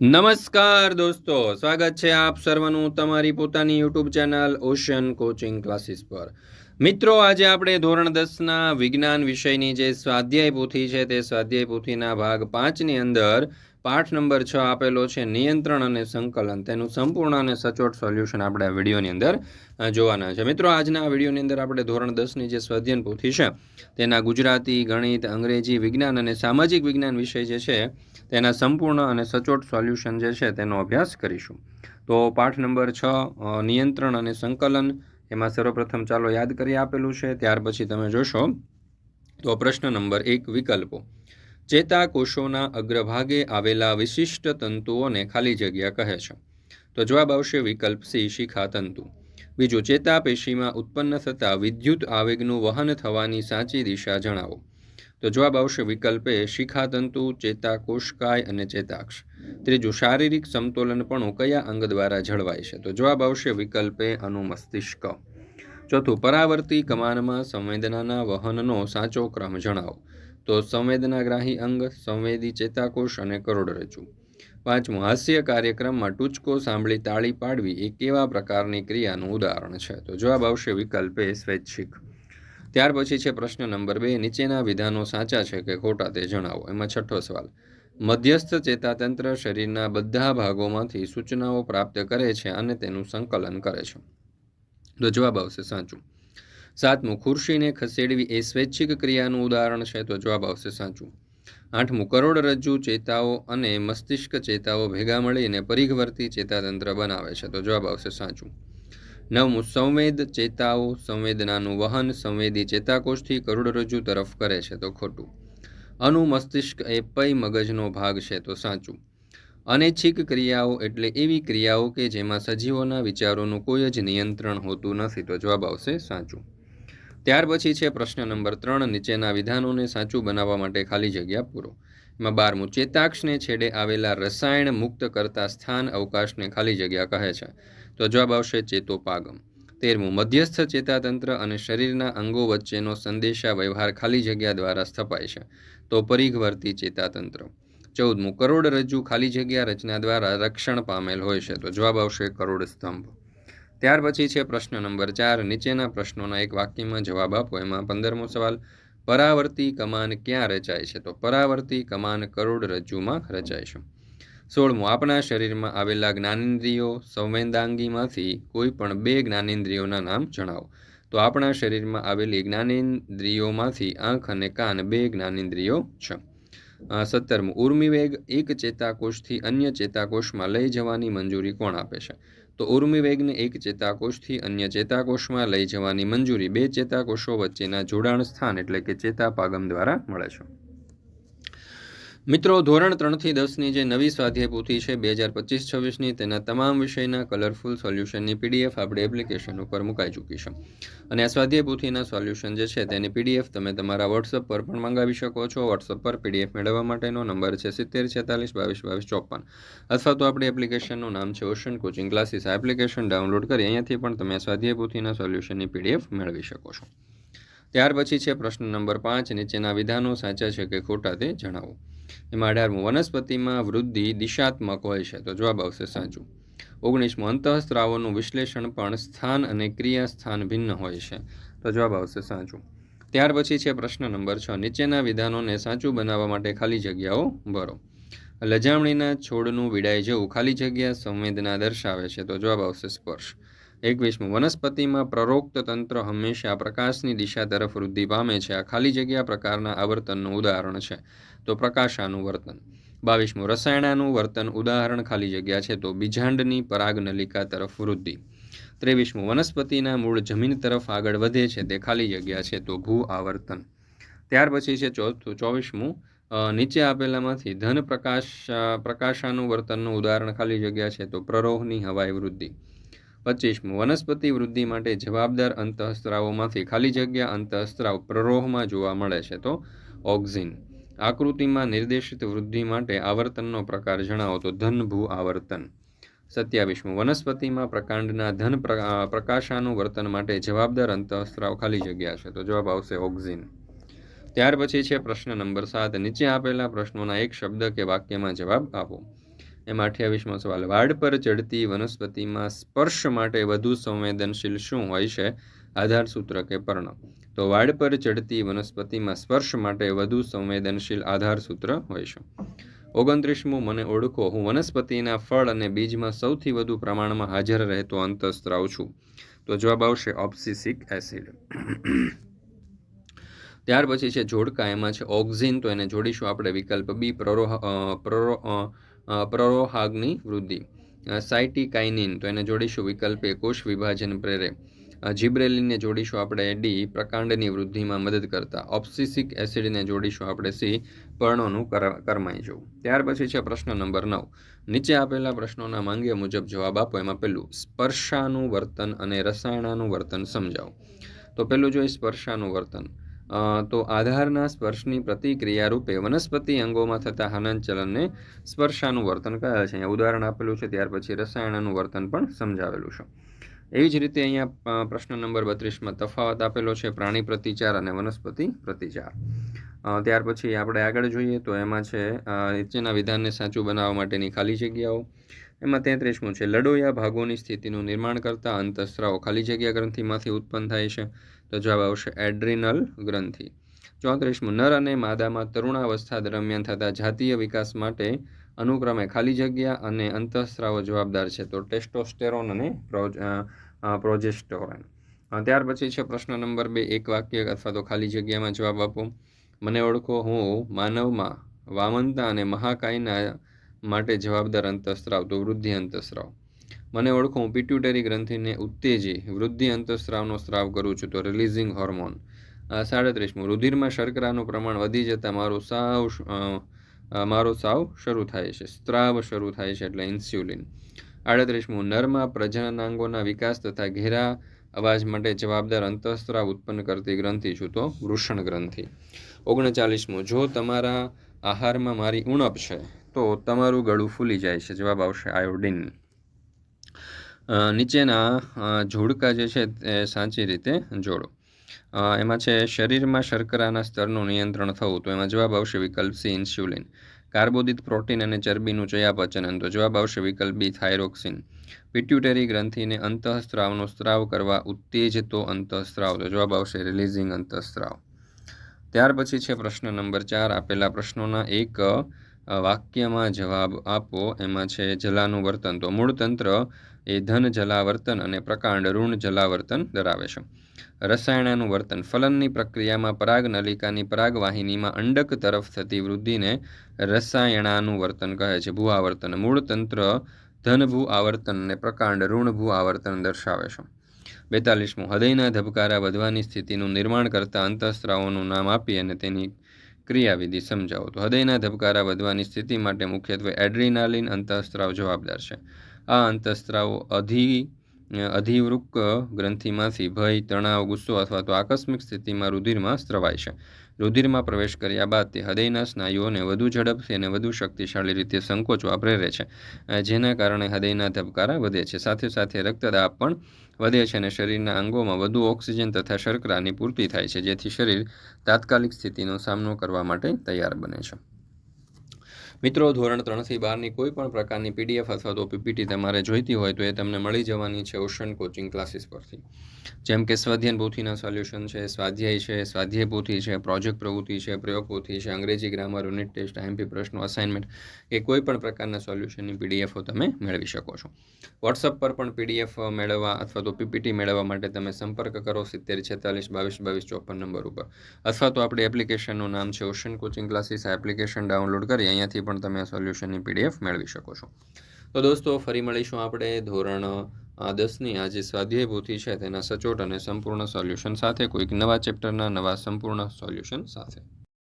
નમસ્કાર દોસ્તો, સ્વાગત છે આપ સર્વનું તમારી પોતાની YouTube channel Ocean coaching classes પર. મિત્રો, આજે આપણે ધોરણ દસના વિજ્ઞાન વિષયની જે સ્વાધ્યાય પોથી છે તે સ્વાધ્યાય પોથીના ભાગ પાંચની અંદર પાઠ નંબર છ આપેલો છે, નિયંત્રણ અને સંકલન. તેનું સંપૂર્ણ અને સચોટ સોલ્યુશન આપણે આ વિડીયોની અંદર જોવાના છે. મિત્રો, આજના આ વિડીયોની અંદર આપણે ધોરણ દસની જે સ્વાધ્યાયન પોથી છે, તેના ગુજરાતી, ગણિત, અંગ્રેજી, વિજ્ઞાન અને સામાજિક વિજ્ઞાન વિષય જે છે તેના સંપૂર્ણ અને સચોટ સોલ્યુશન જે છે તેનો અભ્યાસ કરીશું. તો પાઠ નંબર છ નિયંત્રણ અને સંકલન, એમાં સર્વપ્રથમ ચાલો યાદ કરી આપેલું છે, ત્યાર પછી તમે જોશો. તો પ્રશ્ન નંબર એક, વિકલ્પો. ચેતાકોષોના અગ્રભાગે આવેલા વિશિષ્ટ તંતુઓને ખાલી જગ્યા કહે છે. તો જવાબ આવશે વિકલ્પ સી, શિખા તંતુ. બીજું, ચેતાપેશીમાં ઉત્પન્ન થતા વિદ્યુત આવેગનું વહન થવાની સાચી દિશા જણાવો. તો જવાબ આવશે વિકલ્પ એ શિખાતંતુ, ચેતાકોષકાય અને ચેતાક્ષ. ત્રીજું, શારીરિક સમતોલનપણું કયા અંગ દ્વારા જળવાય છે? તો જવાબ આવશે વિકલ્પ અનુમસ્તિષ્ક. ચોથું, પરાવર્તી કમાનમાં સંવેદનાના વહનનો સાચો ક્રમ જણાવો. તો સંવેદનાગ્રાહી અંગ, સંવેદી ચેતાકોષ અને કરોડરજ્જુ. પાંચમું, હાસ્ય કાર્યક્રમમાં ટૂચકો સાંભળી તાળી પાડવી એ કેવા પ્રકારની ક્રિયાનું ઉદાહરણ છે? તો જવાબ આવશે વિકલ્પ સ્વૈચ્છિક. ત્યાર પછી છે પ્રશ્ન નંબર બે, નીચેના વિધાનો સાચા છે કે ખોટા તે જણાવો. એમાં છઠ્ઠો સવાલ, મધ્યસ્થ ચેતાતંત્ર શરીરના બધા ભાગોમાંથી સૂચનાઓ પ્રાપ્ત કરે છે અને તેનું સંકલન કરે છે. તો જવાબ આવશે સાચું. સાતમું, ખુરશીને ખસેડવી એ સ્વૈચ્છિક ક્રિયાનું ઉદાહરણ છે, તો જવાબ આવશે સાચું. આઠમું કરોડરજ્જુ ચેતાઓ અને મસ્તિષ્ક ચેતાઓ ભેગા મળીને પરિઘવર્તી ચેતાતંત્ર બનાવે છે, તો જવાબ આવશે સાચું. નવમું, સંવેદ ચેતાઓ, સંવેદનાનું વહન સંવેદી ચેતાકોષથી કરોડરજ્જુ તરફ કરે છે, તો ખોટું. અનુમસ્તિષ્ક એ પૈ મગજનો ભાગ છે, તો સાચું. અનૈચ્છિક ક્રિયાઓ એટલે એવી ક્રિયાઓ કે જેમાં સજીવોના વિચારોનું કોઈ જ નિયંત્રણ હોતું નથી, તો જવાબ આવશે સાચું. ત્યાર પછી છે પ્રશ્ન નંબર ત્રણ, નીચેના વિધાનોને સાચું બનાવવા માટે ખાલી જગ્યા પૂરો. એમાં બારમું, ચેતાક્ષને છેડે આવેલા રસાયણ મુક્ત કરતા સ્થાન અવકાશને ખાલી જગ્યા કહે છે. તો જવાબ આવશે ચેતોપાગમ. તેરમું, મધ્યસ્થ ચેતાતંત્ર અને શરીરના અંગો વચ્ચેનો સંદેશા વ્યવહાર ખાલી જગ્યા દ્વારા સ્થપાય છે. તો પરિઘવર્તી ચેતાતંત્ર. ચૌદમું કરોડરજ્જુ ખાલી જગ્યા રચના દ્વારા રક્ષણ પામેલ હોય છે. તો જવાબ આવશે કરોડ સ્તંભ. ત્યાર પછી છે પ્રશ્ન નંબર ચાર. નીચેના પ્રશ્નોના એક વાક્યમાં જવાબ આપો. એમાં પંદરમો સવાલ. પરાવર્તી કમાન ક્યાં રચાય છે? તો પરાવર્તી કમાન કરોડરજ્જુમાં રચાય છે. સોળમું, આપણા શરીરમાં આવેલા જ્ઞાનેન્દ્રિયો સંવેદાંગીમાંથી કોઈ પણ બે જ્ઞાનેન્દ્રિયોના નામ જણાવો. તો આપણા શરીરમાં આવેલી જ્ઞાનેન્દ્રિયોમાંથી આંખ અને કાન બે જ્ઞાનેન્દ્રિયો છે. સત્તરમું, ઉર્મિવેગ એક ચેતાકોષથી અન્ય ચેતાકોષમાં લઈ જવાની મંજૂરી કોણ આપે છે? તો ઉર્મિવેગને એક ચેતાકોષથી અન્ય ચેતાકોષમાં લઈ જવાની મંજૂરી બે ચેતાકોષો વચ્ચેના જોડાણ સ્થાન એટલે કે ચેતાપાગમ દ્વારા મળે છે. મિત્રો, ધોરણ ત્રણથી દસની જે નવી સ્વાધ્યાય પોથી છે, બે હજાર પચીસ છવ્વીસની, તેના તમામ વિષયના કલરફુલ સોલ્યુશનની પીડીએફ આપણે એપ્લિકેશન ઉપર મુકાઈ ચૂકી છે. અને આ સ્વાધ્યાય પોથીના સોલ્યુશન જે છે, તેની પીડીએફ તમે તમારા વોટ્સઅપ પર પણ મંગાવી શકો છો. વોટ્સઅપ પર પીડીએફ મેળવવા માટેનો નંબર છે, સિત્તેર છેતાલીસ બાવીસ બાવીસ ચોપન અથવા તો આપણી એપ્લિકેશનનું નામ છે ઓશન કોચિંગ ક્લાસીસ આ એપ્લિકેશન ડાઉનલોડ કરી અહીંયાથી પણ તમે સ્વાધ્યાય પોથીના સોલ્યુશનની પીડીએફ મેળવી શકો છો. ત્યાર પછી છે પ્રશ્ન નંબર પાંચ, નીચેના વિધાનો સાચા છે કે ખોટા તે જણાવો. એમાં અઢારમું, વનસ્પતિમાં વૃદ્ધિ દિશાત્મક હોય છે, તો જવાબ આવશે સાચું. ઓગણીસમું, અંતઃસ્ત્રાવોનું વિશ્લેષણ પણ સ્થાન અને ક્રિયા સ્થાન ભિન્ન હોય છે, તો જવાબ આવશે સાચું. ત્યાર પછી છે પ્રશ્ન નંબર છ, નીચેના વિધાનોને સાચું બનાવવા માટે ખાલી જગ્યાઓ ભરો. લજામણીના છોડનું વિડાય જેવું ખાલી જગ્યા સંવેદના દર્શાવે છે, તો જવાબ આવશે સ્પર્શ. એકવીસમું. વનસ્પતિમાં પ્રરોક્ત તંત્ર હંમેશા પ્રકાશની દિશા તરફ વૃદ્ધિ પામે છે. આ ખાલી જગ્યા પ્રકારના આવર્તનનું ઉદાહરણ છે. તો પ્રકાશાનું વર્તન. બાવીસમું. રસાયણાનું વર્તન ઉદાહરણ ખાલી જગ્યા છે તો બીજાંડની પરાગનલિકા તરફ વૃદ્ધિ. ત્રેવીસમું. વનસ્પતિના મૂળ જમીન તરફ આગળ વધે છે તે ખાલી જગ્યા છે તો ભૂ આવર્તન. ત્યાર પછી છે ચોથું, ચોવીસમું. નીચે આપેલામાંથી ધન પ્રકાશ, પ્રકાશાનું વર્તનનું ઉદાહરણ ખાલી જગ્યા છે તો પ્રરોહની હવાઈ વૃદ્ધિ. પચીસમું. વનસ્પતિ વૃદ્ધિ માટે જવાબદાર અંતઃસ્ત્રાવોમાંથી ખાલી જગ્યા અંતઃસ્ત્રાવ પ્રરોહમાં જોવા મળે છે તો ઓક્ઝિન. આકૃતિમાં નિર્દેશિત વૃદ્ધિ માટે આવર્તનનો પ્રકાર જણાવો તો ધનભૂ આવર્તન. સત્યાવીસમું. વનસ્પતિમાં પ્રકાંડના ધન પ્ર- પ્રકાશાનું વર્તન માટે જવાબદાર અંતઃસ્ત્રાવ ખાલી જગ્યા છે તો જવાબ આવશે ઓક્ઝિન. ત્યાર પછી છે પ્રશ્ન નંબર સાત. નીચે આપેલા પ્રશ્નોના એક શબ્દ કે વાક્યમાં જવાબ આપો. એમાં અઠ્યાવીસમો સવાલ. વાડ પર ચડતી વનસ્પતિમાં સ્પર્શ માટે વધુ સંવેદનશીલ શું હોય છે? આધાર સૂત્ર કે પર્ણ. તો વાડ પર ચડતી વનસ્પતિમાં સ્પર્શ માટે વધુ સંવેદનશીલ આધાર સૂત્ર હોય છે. ઓગણત્રીસમું, મને ઓળખો. હું વનસ્પતિના ફળ અને બીજમાં સૌથી વધુ પ્રમાણમાં હાજર રહેતો અંતસ્ત્રાવ છું. તો જવાબ આવશે ઓપ્સિસિક એસિડ. ત્યાર પછી છે, જોડકા. એમાં છે ઓક્ઝિન. તો એને જોડીશું આપણે વિકલ્પ બી. પ્રરોહ પ્રરો પ્રરોહાગ્નિ વૃદ્ધિ. સાઇટિકાઇનિન તો એને જોડીશું વિકલ્પ એ કોષ વિભાજન પ્રેરે. જીબ્રેલિનને જોડીશું આપણે ડી પ્રકાંડની વૃદ્ધિમાં મદદ કરતા. ઓપ્સિસિક એસિડને જોડીશું આપણે સી પર્ણોનું કર- કરમાઈ જવું. ત્યાર પછી છે પ્રશ્ન નંબર નવ. નીચે આપેલા પ્રશ્નોના માંગ્ય મુજબ જવાબ આપો. એમાં પેલું, સ્પર્શાનું વર્તન અને રસાયણાનું વર્તન સમજાવો. તો પેલું જોઈએ સ્પર્શાનું વર્તન. તો આધારના સ્પર્શની પ્રતિક્રિયા રૂપે વનસ્પતિ અંગોમાં થતા હલનચલનને સ્પર્શાનું વર્તન કહે છે. અહીંયા ઉદાહરણ આપેલું છે, ત્યાર પછી રસાયણનું વર્તન પણ સમજાવેલું છે. એવી જ રીતે અહીંયા પ્રશ્ન નંબર બત્રીસમાં તફાવત આપેલો છે, પ્રાણી પ્રતિચાર અને વનસ્પતિ પ્રતિચાર. ત્યાર પછી આપણે આગળ જોઈએ તો એમાં છે નીચેના વિધાનને સાચું બનાવવા માટેની ખાલી જગ્યાઓ. એમાં તેત્રીસમું છે, લડોયા ભાગોની સ્થિતિનું નિર્માણ કરતા અંતસ્ત્રાવો ખાલી જગ્યા ગ્રંથિમાંથી ઉત્પન્ન થાય છે. તો જવાબ આવશે એડ્રિનલ ગ્રંથિ. ચોત્રીસમું, નર અને માદામાં તરુણાવસ્થા દરમિયાન થતા જાતીય વિકાસ માટે અનુક્રમે ખાલી જગ્યા અને અંતઃસ્રાવો જવાબદાર છે. તો ટેસ્ટોસ્ટેરોન અને પ્રોજ પ્રોજેસ્ટેરોન. ત્યાર પછી છે પ્રશ્ન નંબર બે, એક વાક્ય અથવા તો ખાલી જગ્યામાં જવાબ આપો. મને ઓળખો, હું માનવમાં વામનતા અને મહાકાયના માટે જવાબદાર અંતઃસ્રાવ તો વૃદ્ધિ અંતઃસ્રાવ મને ઓળખો, હું પિટ્યુટરી ગ્રંથિને ઉત્તેજી, વૃદ્ધિ અંતઃસ્રાવનો સ્રાવ કરું છું, તો રિલીઝિંગ હોર્મોન સાડત્રીસમું, રુધિરમાં શર્કરાનું પ્રમાણ વધી જતાં મારો સાવ મારો સાવ શરૂ થાય છે, સ્ત્રાવ શરૂ થાય છે એટલે ઇન્સ્યુલિન આડત્રીસમું, નરમાં પ્રજનનાંગોના વિકાસ તથા ઘેરા અવાજ માટે જવાબદાર અંતઃસ્ત્રાવ ઉત્પન્ન કરતી ગ્રંથિ છું, તો વૃષણ ગ્રંથિ. ઓગણચાલીસમું, જો તમારા આહારમાં મારી ઉણપ છે, તો તમારું ગળું ફૂલી જાય છે, જવાબ આવશે આયોડિન નીચેના જોડકા જે છે તે સાચી રીતે જોડો. એમાં છે શરીરમાં શર્કરાના સ્તરનું નિયંત્રણ થવું, તો એમાં જવાબ આવશે વિકલ્પ સી, ઇન્સ્યુલિન. કાર્બોદિત પ્રોટીન અને ચરબીનું ચયાપચન તો જવાબ આવશે વિકલ્પ બી, થાઇરોક્સિન. પિટ્યુટરી ગ્રંથિને અંતઃસ્ત્રાવનો સ્ત્રાવ કરવા ઉત્તેજતો અંતઃસ્ત્રાવ, તો જવાબ આવશે રિલીઝિંગ અંતઃસ્ત્રાવ. ત્યાર પછી છે પ્રશ્ન નંબર ચાર, આપેલા પ્રશ્નોના એક વાક્યમાં જવાબ આપો એમાં છે જલાનું વર્તન. તો મૂળ તંત્ર એ ધન જલાવર્તન અને પ્રકાંડ ઋણ જલાવર્તન ધરાવે છે. રસાયણાનું વર્તન. ફલનની પ્રક્રિયામાં પરાગ, નલિકાની પરાગવાહિનીમાં અંડક તરફ થતી વૃદ્ધિને રસાયણાનું વર્તન કહે છે, ભૂઆવર્તન. મૂળ તંત્ર ધન ભૂ આવર્તન અને પ્રકાંડ ઋણ ભૂ આવર્તન દર્શાવે છે. બેતાલીસમું. હૃદયના ધબકારા વધવાની સ્થિતિનું નિર્માણ કરતા અંતઃસ્ત્રાવોનું નામ આપી અને તેની ક્રિયાવિધિ સમજાવો. તો હૃદયના ધબકારા વધવાની સ્થિતિ માટે મુખ્યત્વે એડ્રીનાલિન અંતઃસ્ત્રાવ જવાબદાર છે. આ અંતઃસ્ત્રાવ અધિ અધિવૃક ગ્રંથિમાંથી ભય, તણાવ, ગુસ્સો અથવા તો આકસ્મિક સ્થિતિમાં રુધિરમાં સ્ત્રવાય છે. રુધિરમાં પ્રવેશ કર્યા બાદ તે હૃદયના સ્નાયુઓને વધુ ઝડપથી અને વધુ શક્તિશાળી રીતે સંકોચવા પ્રેરે છે. જેના કારણે હૃદયના ધબકારા વધે છે. સાથે સાથે રક્તદાબ પણ વધે છે અને શરીરના અંગોમાં વધુ ઓક્સિજન તથા શર્કરાની પૂર્તિ થાય છે, જેથી શરીર તાત્કાલિક સ્થિતિનો સામનો કરવા માટે તૈયાર બને છે. મિત્રો, ધોરણ ત્રણથી બારની કોઈ પણ પ્રકારની પીડીએફ અથવા તો પીપીટી તમારે જોઈતી હોય તો એ તમને મળી જવાની છે ઓશન કોચિંગ ક્લાસીસ પરથી. જેમ કે સ્વાધ્યાયન પોથીના સોલ્યુશન છે, સ્વાધ્યાય છે, સ્વાધ્યાય પોથી છે પ્રોજેક્ટ પ્રવૃત્તિ છે, પ્રયોગ પોથી છે, અંગ્રેજી ગ્રામર યુનિટ ટેસ્ટ આઈએમપી પ્રશ્નો અસાઇનમેન્ટ કે કોઈ પણ પ્રકારના સોલ્યુશનની પીડીએફો તમે મેળવી શકો છો. વોટ્સઅપ પર પણ પીડીએફ મેળવવા અથવા તો પીપીટી મેળવવા માટે તમે સંપર્ક કરો સિત્તેર છેતાલીસ બાવીસ બાવીસ ચોપન નંબર ઉપર. અથવા તો આપણી એપ્લિકેશનનું નામ છે ઓશન કોચિંગ ક્લાસીસ આ એપ્લિકેશન ડાઉનલોડ કરી અહીંયાથી પણ તમે આ સોલ્યુશનની પીડીએફ મેળવી શકો છો. તો દોસ્તો, ફરી મળીશું આપણે ધોરણ દસની આ જે સ્વાધ્યાય પોથી છે તેના સચોટ અને સંપૂર્ણ સોલ્યુશન સાથે કોઈક નવા ચેપ્ટરના નવા સંપૂર્ણ સોલ્યુશન સાથે.